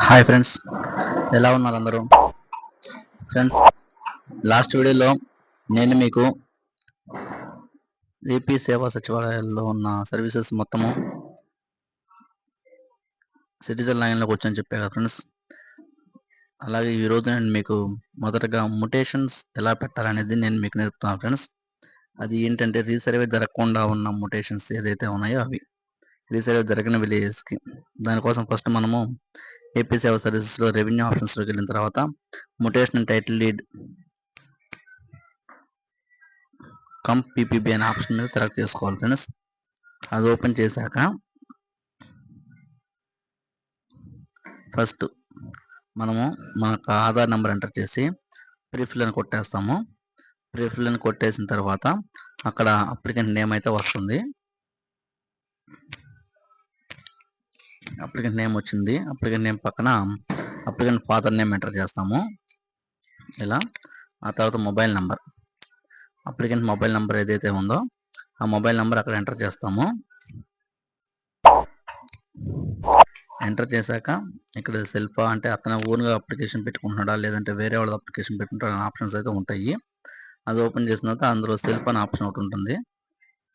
Hi friends ఎలా ఉన్నారు అందరూ? ఫ్రెండ్స్ లాస్ట్ వీడియోలో నేను మీకు ఏపీ సేవా సచివాలయాల్లో ఉన్న సర్వీసెస్ మొత్తము సిటిజన్ లైన్లోకి వచ్చని చెప్పాను ఫ్రెండ్స్ అలాగే ఈరోజు నేను మీకు మొదటగా ముటేషన్స్ ఎలా పెట్టాలనేది నేను మీకు నేర్పుతాను ఫ్రెండ్స్ అది ఏంటంటే రీసర్వే జరగకుండా ఉన్న ముటేషన్స్ ఏదైతే ఉన్నాయో అవి. రీసర్వే జరగని విలేజెస్కి దానికోసం ఫస్ట్ మనము ఏపీ సేవ సర్వీసెస్లో రెవెన్యూ ఆప్షన్స్లోకి వెళ్ళిన తర్వాత mutational title lead cum PPB అనే ఆప్షన్ మీద సెలెక్ట్ చేసుకోవాలి ఫ్రెండ్స్. అది ఓపెన్ చేశాక ఫస్ట్ మనము మన ఆధార్ నెంబర్ ఎంటర్ చేసి ప్రీఫిల్ అని కొట్టేస్తాము. ప్రీఫిల్ అని కొట్టేసిన తర్వాత అక్కడ అప్లికెంట్ నేమ్ అయితే వస్తుంది. అప్లికెంట్ నేమ్ వచ్చింది. అప్లికెంట్ నేమ్ పక్కన అప్లికెంట్ ఫాదర్ నేమ్ ఎంటర్ చేస్తాము. ఇలా ఆ తర్వాత mobile number applicant mobile number ఏదైతే ఉందో ఆ మొబైల్ నెంబర్ అక్కడ ఎంటర్ చేస్తాము. ఎంటర్ చేశాక ఇక్కడ సెల్ఫా అంటే అతను ఓన్గా అప్లికేషన్ పెట్టుకుంటున్నాడా లేదంటే వేరే వాళ్ళ అప్లికేషన్ పెట్టుకుంటాడా ఆప్షన్స్ అయితే ఉంటాయి. అది ఓపెన్ చేసిన తర్వాత అందులో సెల్ఫ్ అనే ఆప్షన్ ఒకటి ఉంటుంది.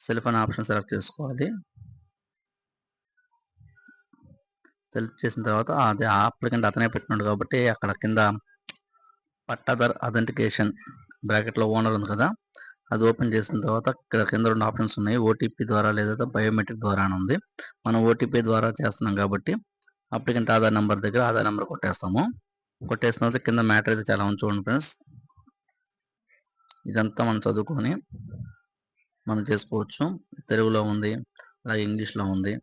సెల్ఫ్ అనే ఆప్షన్ సెలెక్ట్ చేసుకోవాలి. సెలెక్ట్ చేసిన తర్వాత అది అప్లికెంట్ అతనే పెట్టినాడు కాబట్టి అక్కడ కింద పట్టాదార్ అథెంటికేషన్ బ్రాకెట్లో ఓనర్ ఉంది కదా అది ఓపెన్ చేసిన తర్వాత ఇక్కడ కింద రెండు ఆప్షన్స్ ఉన్నాయి. ఓటీపీ ద్వారా లేదా బయోమెట్రిక్ ద్వారా అని ఉంది. మనం ఓటీపీ ద్వారా చేస్తున్నాం కాబట్టి అప్లికెంట్ ఆధార్ నెంబర్ దగ్గర ఆధార్ నెంబర్ కొట్టేస్తాము. కొట్టేసిన తర్వాత కింద మ్యాటర్ అయితే చాలా ఉంది చూడండి ఫ్రెండ్స్ ఇదంతా మనం చదువుకొని మనం చేసుకోవచ్చు. తెలుగులో ఉంది అలాగే ఇంగ్లీష్లో ఉంది.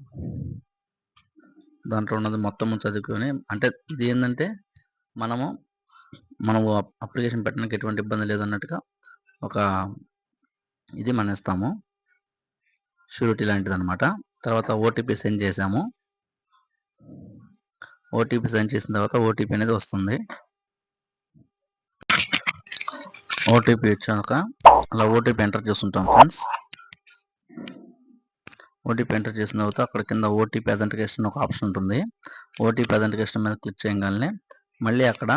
దాంట్లో ఉన్నది మొత్తం చదువుకొని అంటే ఇది ఏంటంటే మనము మనము అప్లికేషన్ పెట్టడానికి ఎటువంటి ఇబ్బంది లేదన్నట్టుగా ఒక ఇది మనం ఇస్తాము షూరిటీ లాంటిది అనమాట తర్వాత ఓటీపీ సెండ్ చేసాము. ఓటీపీ సెండ్ చేసిన తర్వాత ఓటీపీ అనేది వస్తుంది. ఓటీపీ వచ్చాక అలా ఓటీపీ ఎంటర్ చేస్తుంటాం ఫ్రెండ్స్. ఓటీపీ ఎంటర్ చేసిన తర్వాత అక్కడ కింద ఓటీపీ అథెంటికేషన్ ఒక ఆప్షన్ ఉంటుంది. ఓటీపీ అథెంటికేషన్ మీద క్లిక్ చేయగానే మళ్ళీ అక్కడ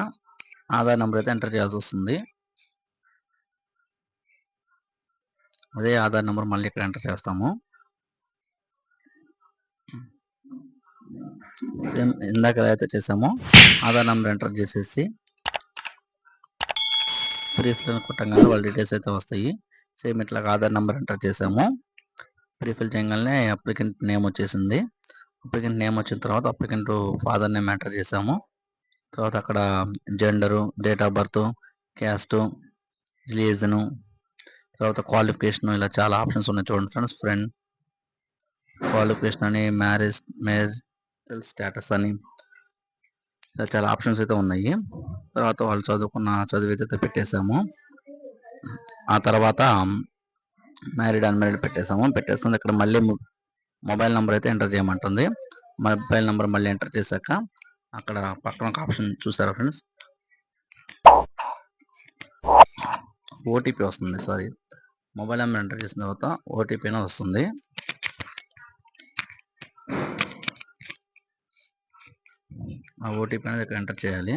ఆధార్ నెంబర్ అయితే ఎంటర్ చేయాల్సి వస్తుంది. అదే ఆధార్ నెంబర్ మళ్ళీ ఇక్కడ ఎంటర్ చేస్తాము. సేమ్ ఇందాక అయితే చేసామో ఆధార్ నెంబర్ ఎంటర్ చేసేసి ప్రీఫిల్ కొట్టంగానే వాళ్ళ డీటెయిల్స్ అయితే వస్తాయి. సేమ్ ఇట్లా ఆధార్ నెంబర్ ఎంటర్ చేసాము. రీఫిల్ చేయగానే అప్లికెంట్ నేమ్ వచ్చేసింది. అప్లికెంట్ నేమ్ వచ్చిన తర్వాత అప్లికెంట్ ఫాదర్ నేమ్ ఎంటర్ చేసాము. తర్వాత అక్కడ gender date of birth caste religion తర్వాత క్వాలిఫికేషన్ ఇలా చాలా ఆప్షన్స్ ఉన్నాయి చూడండి ఫ్రెండ్స్. ఫ్రెండ్ క్వాలిఫికేషన్ అని మ్యారేజ్ మ్యారేజ్ స్టేటస్ అని ఇలా చాలా ఆప్షన్స్ అయితే ఉన్నాయి. తర్వాత వాళ్ళు చదువుకున్న చదువు అయితే పెట్టేశాము ఆ తర్వాత మ్యారీడ్ అన్మ్యారీడ్ పెట్టేసాము. పెట్టేస్తుంది. ఇక్కడ మళ్ళీ మొబైల్ నెంబర్ అయితే ఎంటర్ చేయమంటుంది. మొబైల్ నెంబర్ మళ్ళీ ఎంటర్ చేశాక అక్కడ పక్కన ఒక ఆప్షన్ చూసారా ఫ్రెండ్స్ ఓటీపీ వస్తుంది. సారీ మొబైల్ నెంబర్ ఎంటర్ చేసిన తర్వాత ఓటీపీ వస్తుంది. ఆ ఓటీపీ అనేది ఇక్కడ ఎంటర్ చేయాలి.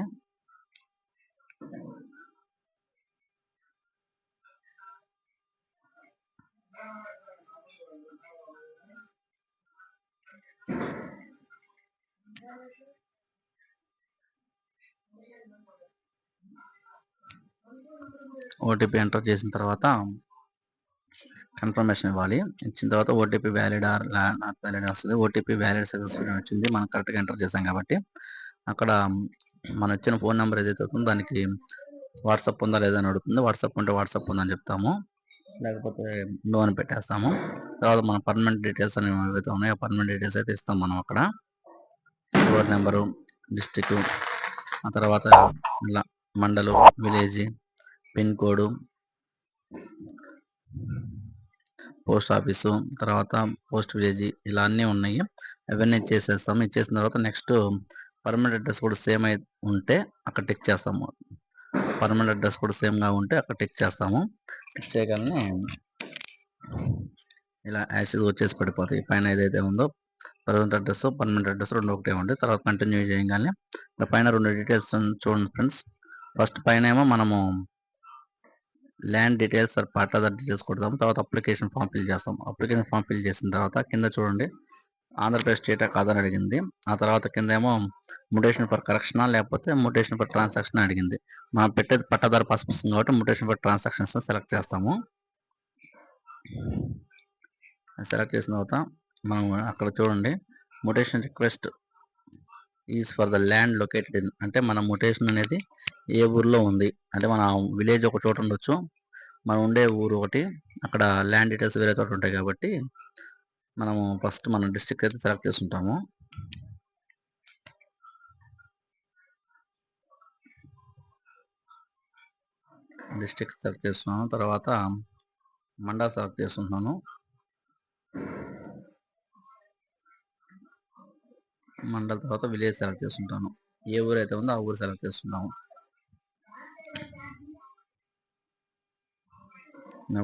ఓటీపీ ఎంటర్ చేసిన తర్వాత కన్ఫర్మేషన్ ఇవ్వాలి. ఇచ్చిన తర్వాత OTP valid or not valid వస్తుంది. ఓటీపీ వ్యాలిడ్ సక్సెస్ఫుల్ వచ్చింది. మనం కరెక్ట్గా ఎంటర్ చేసాం కాబట్టి అక్కడ మనం ఇచ్చిన ఫోన్ నెంబర్ ఏదైతే అవుతుందో దానికి వాట్సాప్ ఉందా లేదా అని అడుగుతుంది. వాట్సాప్ ఉంటే వాట్సాప్ ఉందని చెప్తాము. లేకపోతే నో అని పెట్టేస్తాము. తర్వాత మన పర్మనెంట్ డీటెయిల్స్ అనేవి ఏవైతే ఉన్నాయో పర్మనెంట్ డీటెయిల్స్ అయితే ఇస్తాం మనం అక్కడ. డోర్ నెంబరు డిస్టిక్ ఆ తర్వాత ఇలా mandal village pin code post office తర్వాత పోస్ట్ విలేజ్ ఇలా అన్నీ ఉన్నాయి. అవన్నీ చేసేస్తాము. ఇచ్చేసిన తర్వాత నెక్స్ట్ పర్మనెంట్ అడ్రస్ కూడా సేమ్ అయి ఉంటే అక్కడ టిక్ చేస్తాము. పర్మనెంట్ అడ్రస్ కూడా సేమ్గా ఉంటే అక్కడ టిక్ చేస్తాము. టిక్ చేయగానే ఇలా యాషెస్ వచ్చేసి పడిపోతాయి. పైన ఏదైతే ఉందో ప్రజెంట్ అడ్రస్ పర్మనెంట్ అడ్రస్ రెండు ఒకటే ఉంది తర్వాత కంటిన్యూ చేయగానే పైన రెండు డీటెయిల్స్ చూడండి ఫ్రెండ్స్. ఫస్ట్ పైన ఏమో మనము ల్యాండ్ డీటెయిల్స్ ఆర్ పట్టాదారు డీటెయిల్స్ కొడతాం తర్వాత అప్లికేషన్ ఫామ్ ఫిల్ చేస్తాం. అప్లికేషన్ ఫామ్ ఫిల్ చేసిన తర్వాత కింద చూడండి. ఆంధ్రప్రదేశ్ స్టేటా కాదని అడిగింది. ఆ తర్వాత కింద ఏమో ముటేషన్ ఫర్ కరెక్షనా లేకపోతే ముటేషన్ ఫర్ ట్రాన్సాక్షన్ అడిగింది. మనం పెట్టేది పట్టాదారు పాస్ పుస్తకం కాబట్టి ముటేషన్ ఫర్ ట్రాన్సాక్షన్స్ సెలెక్ట్ చేస్తాము. సెలెక్ట్ చేసిన తర్వాత మనం అక్కడ చూడండి. Mutation request is for the land located in అంటే మన ముటేషన్ అనేది ఏ ఊర్లో ఉంది? అంటే మన విలేజ్ ఒక చోట ఉండొచ్చు. మనం ఉండే ఊరు ఒకటి. అక్కడ ల్యాండ్ డీటెయిల్స్ వేరే చోట ఉంటాయి కాబట్టి మనము ఫస్ట్ మన డిస్టిక్ అయితే సెలెక్ట్ చేసుకుంటాము. డిస్టిక్ సెలెక్ట్ చేస్తున్నాను తర్వాత మండా సెలెక్ట్ చేస్తున్నాను మండల్ తర్వాత విలేజ్ సెలెక్ట్ చేసుకుంటాను. ఏ ఊరు అయితే ఉందో ఆ ఊరు సెలెక్ట్ చేస్తున్నాము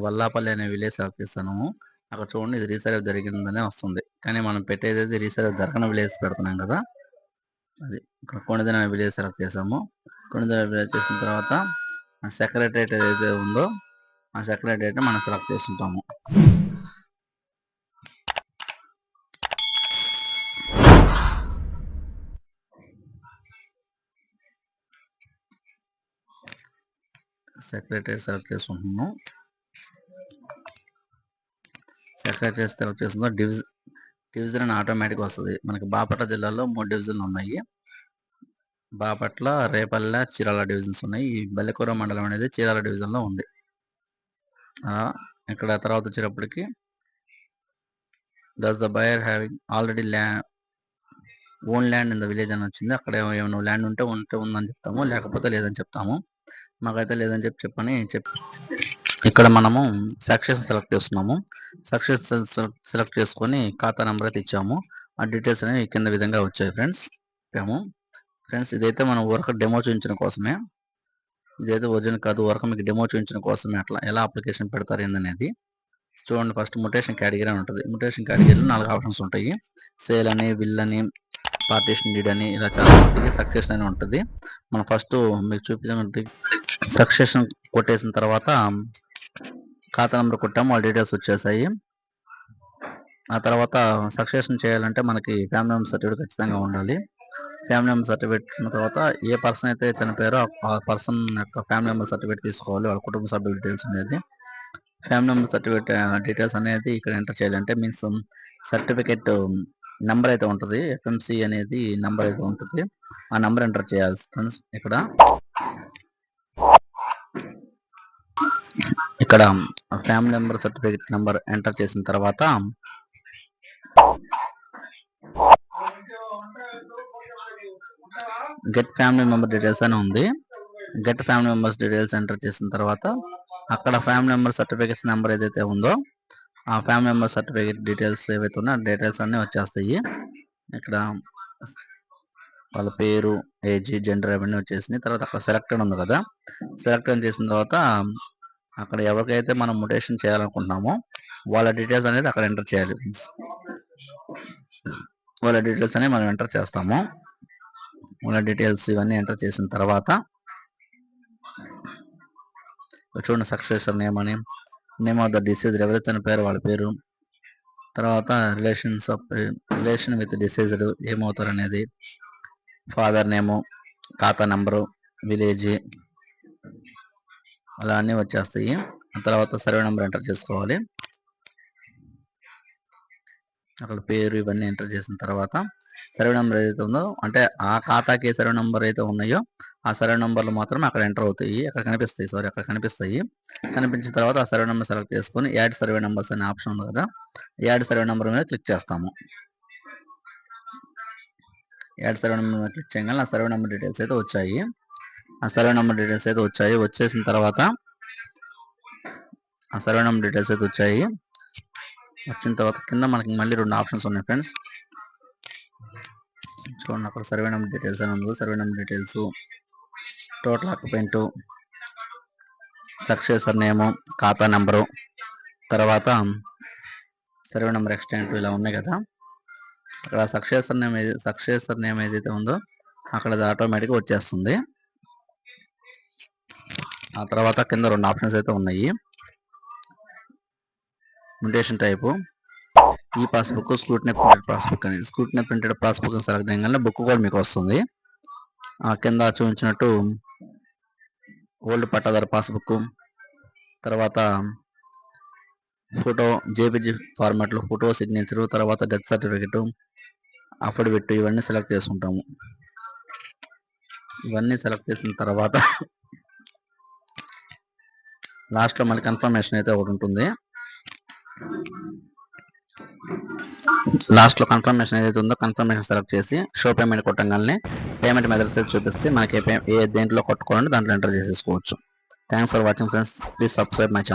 వల్లాపల్లి అనే విలేజ్ సెలెక్ట్ చేస్తాను అక్కడ చూడండి ఇది రీసర్వ్ జరిగిందనే వస్తుంది. కానీ మనం పెట్టేది రీసర్వ్ జరగని విలేజ్ పెడుతున్నాం కదా. అది ఇక్కడ కొండదిన విలేజ్ సెలెక్ట్ చేసాము కొండదిన విలేజ్ చేసిన తర్వాత సెక్రటరేట్ ఏదైతే ఉందో ఆ సెక్రటరేట్ మనం సెలెక్ట్ చేసుకుంటాము. సెక్రటరీ సెలెక్ట్ చేసుకుంటున్నాము. సెక్రటరీ చేస్తే చేస్తుందో డివిజన్ డివిజన్ అని ఆటోమేటిక్ వస్తుంది. మనకి బాపట్ల జిల్లాలో మూడు డివిజన్లు ఉన్నాయి. బాపట్ల రేపల్లె చీరాల డివిజన్స్ ఉన్నాయి. ఈ బల్లెకూర మండలం అనేది చీరాల డివిజన్లో ఉంది. ఆ, ఇక్కడ తర్వాత వచ్చేటప్పటికి thus the buyer having already land own land in the village అని వచ్చింది. అక్కడ ఏమైనా ల్యాండ్ ఉంటే ఉంటే ఉందని చెప్తాము లేకపోతే లేదని చెప్తాము. మాకైతే లేదని చెప్పి చెప్పని చెప్పి ఇక్కడ మనము సక్సెస్ సెలెక్ట్ చేస్తున్నాము. సక్సెస్ సెలెక్ట్ చేసుకొని ఖాతా నెంబర్ అయితే ఇచ్చాము. ఆ డీటెయిల్స్ అనేవి కింద విధంగా వచ్చాయి ఫ్రెండ్స్ ఇచ్చాము. ఫ్రెండ్స్ ఇదైతే మనం వర్క్ డెమో చూపించడం కోసమే. ఇదైతే ఒరిజినల్ కాదు వర్క్ మీకు డెమో చూపించడం కోసమే. అట్లా ఎలా అప్లికేషన్ పెడతారు ఏందనేది. చూడండి ఫస్ట్ ముటేషన్ కేటగిరీ అని ఉంటుంది. ముటేషన్ కేటగిరీలో నాలుగు ఆప్షన్స్ ఉంటాయి. సేల్ అని విల్ అని పార్టీషన్ డీడ్ అని ఇలా చాలా ఉంటుంది సక్సెస్ అని ఉంటుంది. మనం ఫస్ట్ మీకు చూపించిన సక్సెషన్ కొట్టేసిన తర్వాత ఖాతా నెంబర్ కొట్టాము వాళ్ళ డీటెయిల్స్ వచ్చేసాయి. ఆ తర్వాత సక్సెషన్ చేయాలంటే మనకి ఫ్యామిలీ మెంబర్ సర్టిఫికేట్ ఖచ్చితంగా ఉండాలి. ఫ్యామిలీ మెంబర్ సర్టిఫికేట్ ఉన్న తర్వాత ఏ పర్సన్ అయితే చనిపోయారో ఆ పర్సన్ యొక్క ఫ్యామిలీ మెంబర్ సర్టిఫికేట్ తీసుకోవాలి వాళ్ళ కుటుంబ సభ్యుల డీటెయిల్స్ అనేది. ఫ్యామిలీ మెంబర్ సర్టిఫికేట్ డీటెయిల్స్ అనేది ఇక్కడ ఎంటర్ చేయాలంటే మీన్స్ సర్టిఫికేట్ నెంబర్ అయితే ఉంటుంది ఎఫ్ఎంసి అనేది నెంబర్ అయితే ఉంటుంది. ఆ నెంబర్ ఎంటర్ చేయాలి ఫ్రెండ్స్ ఇక్కడ. ఇక్కడ family member certificate number enter చేసిన తర్వాత గెట్ ఫ్యామిలీ మెంబర్ డీటెయిల్స్ అని ఉంది. Get family members details enter చేసిన తర్వాత అక్కడ ఫ్యామిలీ మెంబర్ సర్టిఫికేట్ నెంబర్ ఏదైతే ఉందో ఆ ఫ్యామిలీ మెంబర్ సర్టిఫికేట్ డీటెయిల్స్ ఏవైతే ఉన్నాయో డీటెయిల్స్ అన్నీ వచ్చేస్తాయి. ఇక్కడ వాళ్ళ పేరు ఏజ్ జెండర్ అవన్నీ వచ్చేసినాయి. తర్వాత అక్కడ సెలెక్టెడ్ ఉంది కదా. సెలెక్ట్ చేసిన తర్వాత అక్కడ ఎవరికైతే మనం మొటేషన్ చేయాలనుకుంటున్నామో వాళ్ళ డీటెయిల్స్ అనేది అక్కడ ఎంటర్ చేయాలి వాళ్ళ డీటెయిల్స్ అనేవి మనం ఎంటర్ చేస్తాము. వాళ్ళ డీటెయిల్స్ ఇవన్నీ ఎంటర్ చేసిన తర్వాత చూడండి సక్సెసర్ నేమ్ అని నేమ్ ఆఫ్ ద డిసీజ్ ఎవరైతే పేరు వాళ్ళ పేరు తర్వాత relations of relation with deceased ఏమవుతారు అనేది ఫాదర్ నేము ఖాతా నెంబరు విలేజ్ అలా అన్నీ వచ్చేస్తాయి తర్వాత సర్వే నెంబర్ ఎంటర్ చేసుకోవాలి. అక్కడ పేరు ఇవన్నీ ఎంటర్ చేసిన తర్వాత సర్వే నెంబర్ ఏదైతే ఉందో అంటే ఆ ఖాతాకి ఏ సర్వే నెంబర్ అయితే ఉన్నాయో ఆ సర్వే నెంబర్లు మాత్రం అక్కడ ఎంటర్ అవుతాయి. అక్కడ కనిపిస్తాయి. సారీ అక్కడ కనిపిస్తాయి. కనిపించిన తర్వాత ఆ సర్వే నెంబర్ సెలెక్ట్ చేసుకొని యాడ్ సర్వే నెంబర్స్ అనే ఆప్షన్ ఉంది కదా యాడ్ సర్వే నెంబర్ మీద క్లిక్ చేస్తాము. యాడ్ సర్వే నెంబర్ మీద క్లిక్ చేయగానే ఆ సర్వే నెంబర్ డీటెయిల్స్ అయితే వచ్చాయి. ఆ సర్వే నెంబర్ డీటెయిల్స్ అయితే వచ్చాయి. వచ్చేసిన తర్వాత ఆ సర్వే నెంబర్ డీటెయిల్స్ అయితే వచ్చాయి. వచ్చిన తర్వాత కింద మనకి మళ్ళీ రెండు ఆప్షన్స్ ఉన్నాయి ఫ్రెండ్స్. చూడండి అక్కడ సర్వే నెంబర్ డీటెయిల్స్ అని ఉంది. Survey number details total occupant successor name ఖాతా నెంబరు తర్వాత సర్వే నెంబర్ ఎక్స్టెంట్ ఇలా ఉన్నాయి కదా. అక్కడ సక్సెసర్ నేమ్ ఏది సక్సెసర్ నేమ్ ఏదైతే ఉందో అక్కడ అది ఆటోమేటిక్గా వచ్చేస్తుంది. ఆ తర్వాత కింద రెండు ఆప్షన్స్ అయితే ఉన్నాయి. Mutation type. ఈ పాస్బుక్ స్క్రూట్నే ప్రింటెడ్ పాస్బుక్ అని. స్క్రూట్నీ ప్రింటెడ్ పాస్బుక్ సెలెక్ట్ చేయగానే బుక్ కూడా మీకు వస్తుంది. ఆ కింద చూపించినట్టు ఓల్డ్ పట్టాదారు పాస్బుక్. తర్వాత ఫోటో జేపీజీ ఫార్మాట్లో ఫోటో సిగ్నేచర్ తర్వాత డెత్ సర్టిఫికెట్ అఫిడవిట్ ఇవన్నీ సెలెక్ట్ చేసుకుంటాము. ఇవన్నీ సెలెక్ట్ చేసిన తర్వాత లాస్ట్లో మళ్ళీ కన్ఫర్మేషన్ అయితే ఒకటి ఉంటుంది. లాస్ట్లో కన్ఫర్మేషన్ ఏదైతే ఉందో కన్ఫర్మేషన్ సెలెక్ట్ చేసి షో పేమెంట్ కొట్టగానే పేమెంట్ మెథడ్స్ అయితే చూపిస్తే మనకి ఏ ఏ దేంట్లో కొట్టుకోవాలంటే దాంట్లో ఎంటర్ చేసేసుకోవచ్చు. Thanks for watching friends please subscribe my channel